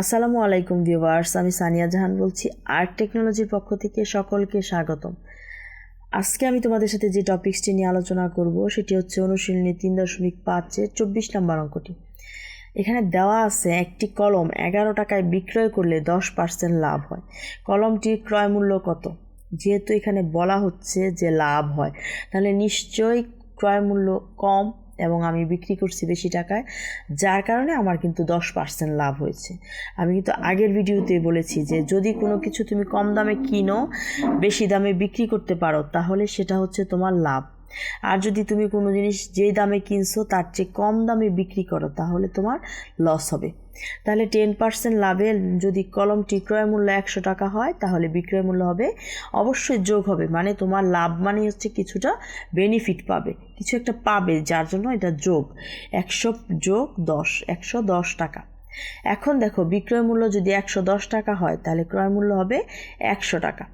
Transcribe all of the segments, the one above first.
আসসালামু আলাইকুম ভিউয়ার্স, আমি সানিয়া জাহান বলছি আর্ট টেকনোলজির পক্ষ থেকে সকলকে স্বাগতম। আজকে আমি তোমাদের সাথে যে টপিক্সটি নিয়ে আলোচনা করব, সেটি হচ্ছে অনুশীলনী তিন দশমিক পাঁচের চব্বিশ নম্বর অঙ্কটি। এখানে দেওয়া আছে একটি কলম, এগারো টাকায় বিক্রয় করলে দশ পার্সেন্ট লাভ হয়। কলমটির ক্রয় মূল্য কত? যেহেতু এখানে বলা হচ্ছে যে লাভ হয়, তাহলে নিশ্চয়ই ক্রয় মূল্য কম এবং আমি বিক্রি করছি বেশি টাকায়, যার কারণে আমার কিন্তু দশ পার্সেন্ট লাভ হয়েছে। আমি কিন্তু আগের ভিডিওতে বলেছি যে, যদি কোনো কিছু তুমি কম দামে কিনো, বেশি দামে বিক্রি করতে পারো, তাহলে সেটা হচ্ছে তোমার লাভ। আর যদি তুমি কোনো জিনিস যেই দামে কিনছো, তার চেয়ে কম দামে বিক্রি করো, তাহলে তোমার লস হবে। তাহলে টেন পার্সেন্ট লাভে যদি কলমটি ক্রয় মূল্য একশো টাকা হয়, তাহলে বিক্রয় মূল্য হবে, অবশ্যই যোগ হবে। মানে তোমার লাভ মানে হচ্ছে কিছুটা বেনিফিট পাবে, কিছু একটা পাবে, যার জন্য এটা যোগ। একশো যোগ দশ, একশো দশ টাকা। এখন দেখো, বিক্রয় মূল্য যদি একশো দশ টাকা হয়, তাহলে ক্রয় মূল্য হবে একশো টাকা।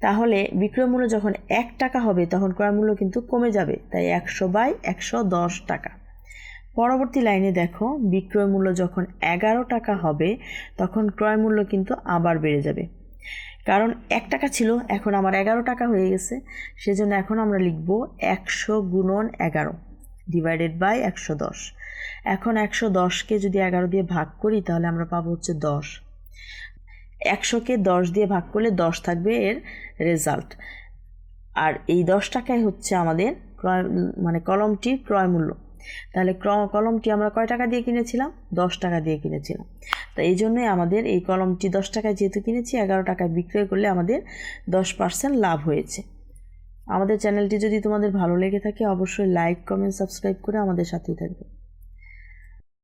তাহলে বিক্রয় মূল্য যখন এক টাকা হবে, তখন ক্রয় মূল্য কিন্তু কমে যাবে। তাই একশো বাই একশো দশ টাকা। পরবর্তী লাইনে দেখো, বিক্রয় মূল্য যখন এগারো টাকা হবে, তখন ক্রয় মূল্য কিন্তু আবার বেড়ে যাবে। কারণ এক টাকা ছিল, এখন আমার এগারো টাকা হয়ে গেছে, সেজন্য এখন আমরা লিখব একশো গুণন এগারো ডিভাইডেড বাই একশো দশ। এখন একশো দশকে যদি এগারো দিয়ে ভাগ করি, তাহলে আমরা পাবো হচ্ছে দশ। একশোকে দশ দিয়ে ভাগ করলে দশ থাকবে এর রেজাল্ট আর এই দশ টাকায় হচ্ছে আমাদের ক্রয় মানে কলমটির ক্রয় মূল্য। তাহলে কলমটি আমরা কয় টাকা দিয়ে কিনেছিলাম? দশ টাকা দিয়ে কিনেছিলাম। তো এই জন্যই আমাদের এই কলমটি দশ টাকায় যেহেতু কিনেছি, এগারো টাকায় বিক্রয় করলে আমাদের দশ পার্সেন্ট লাভ হয়েছে। আমাদের চ্যানেলটি যদি তোমাদের ভালো লেগে থাকে, অবশ্যই লাইক কমেন্ট সাবস্ক্রাইব করে আমাদের সাথেই থাকবে।